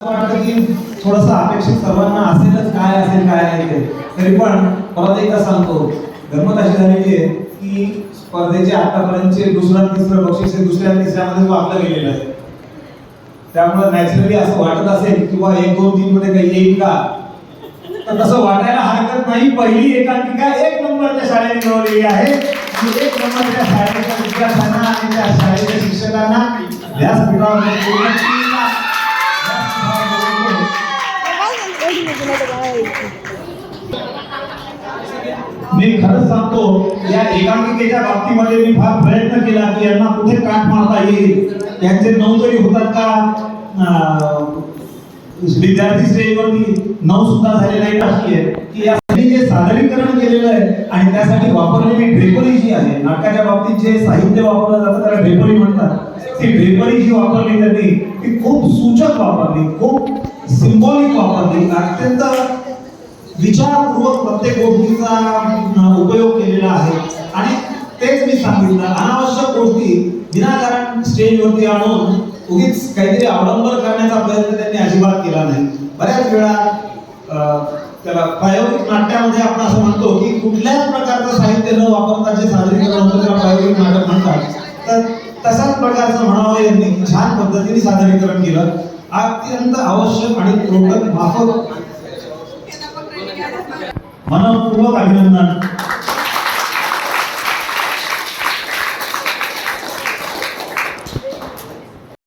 वाटतं की थोडस अपेक्षित सर्वांना असेलच काय असेल काय नाही ते. तरी पण परत एकदा सांगतो. गंमत अशी झालेली आहे की स्पर्धेचे आतापर्यंतचे दुसरा तिसरं बक्षीस हे दुसऱ्या तिसऱ्यामध्ये वापरलं गेलेलं आहे. त्यामुळे नॅचरली असं वाटत असेल किंवा एक दोन तीन मध्ये काही येईल का? तर तसं वाटायला हरकत नाही. पहिली एकांकिका एक नंबरच्या शाळेने मिळवलेली आहे. एक नंबरच्या शाळेच्या विद्यार्थ्यांना आणि त्या शाळेच्या शिक्षकांना व्यासपीठावर पूर्ण व्यासपीठावर मी खरंच सांगतो या एकांकिकेच्या बाबतीमध्ये मी फार प्रयत्न केला की यांना कुठे काट मारता येईल. यांचे नऊ जरी होतात का विद्यार्थी श्रेणीवरती नऊ सुद्धा झाले नाही अशी आहे की या जे सादरीकरण केलेलं आहे आणि त्यासाठी वापरलेली ड्रेपरी जी आहे नाटकाच्या बाबतीत जे साहित्य वापरलं जातं त्याला ड्रेपरी म्हणतात. ती ड्रेपरी जी वापरली त्यांनी ती खूप सूचक वापरली खूप सिम्बॉलिक वापरली. अत्यंत विचारपूर्वक प्रत्येक गोष्टीचा उपयोग केलेला आहे. आणि तेच मी सांगितलं अनावश्यक गोष्टी विनाकारण स्टेजवरती आणून उगीच काहीतरी अवलंबन करण्याचा प्रयत्न त्यांनी अजिबात केला नाही. बऱ्याच वेळा अं, त्याला प्रायोगिक नाट्यामध्ये आपण असं म्हणतो की कुठल्याच प्रकारचं साहित्य न वापरता जे सादरीकरण होतं त्याला प्रायोगिक नाटक म्हणतात. तर तशाच प्रकारचं म्हणावं यांनी छान पद्धतीने सादरीकरण केलं. अत्यंत आवश्यक आणि प्रोटक माफक. मनपूर्वक अभिनंदन.